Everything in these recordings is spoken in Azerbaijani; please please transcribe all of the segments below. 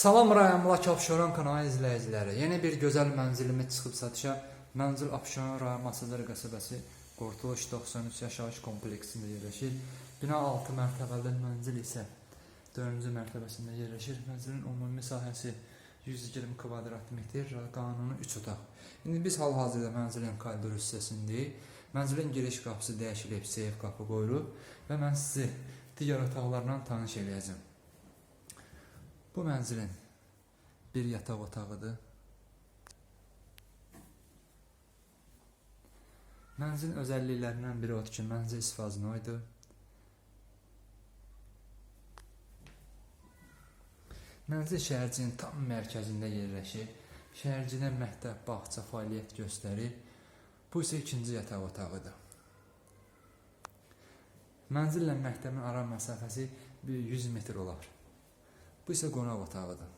Salam rayonla Abşeron kanalı izləyiciləri. Yeni bir gözəl mənzilimiz çıxıb satışa. Mənzil Abşeron rayon Masazır qəsəbəsi Qurtuluş 93 yaşayış kompleksində yerləşir. Bina 6 mərtəbəli mənzil isə 4-cü mərtəbəsində yerləşir. Mənzilin ümumi sahəsi 120 kvadrat metr, qanuni 3 otaq. İndi biz hal-hazırda mənzilin koridor hissəsindəyik. Mənzilin giriş qapısı dəyişilib, seyf qapı qoyulub və mən sizi digər otaqlarla tanış eləyəcəm. Bu mənzilin bir yataq otağıdır. Mənzilin özəlliklərindən biri odur ki, mənzil isfaznoydur. Mənzil şəhərcinin tam mərkəzində yerləşir. Şəhərcidə məktəb, bağça fəaliyyət göstərir. Bu isə ikinci yataq otağıdır. Mənzillə məktəbin ara məsafəsi bir 100 metr olar. Bu isə qonaq otağıdır.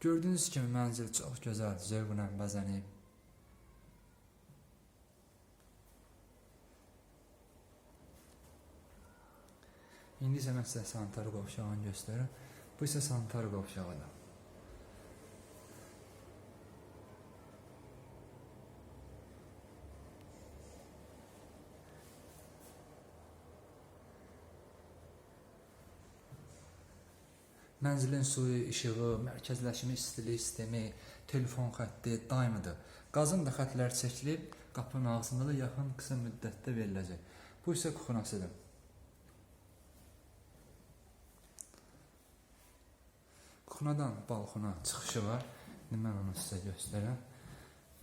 Gördüyünüz kimi mənzil çox gözəl, zövqlə bəzənib. İndi isə mən sizə sanitar qovşağını göstərirəm. Bu isə sanitar qovşağıdır. Mənzilin suyu, işığı, mərkəzləşmiş istilik sistemi, telefon xətti daimidir. Qazın da xətləri çəkilib, qapının ağzında da yaxın qısa müddətdə veriləcək. Bu isə kuxunasıdır. Kuxunadan balkona çıxışı var. İndi mən onu sizə göstərəm.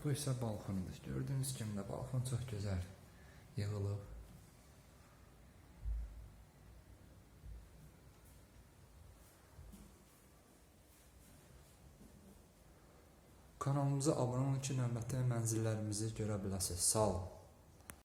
Bu isə balkonudur. Gördüyünüz kimi də balkon çox gözəl yığılıb. Kanalımıza abunə olun ki, növbəti mənzillərimizi görə biləsiniz. Sağ olun.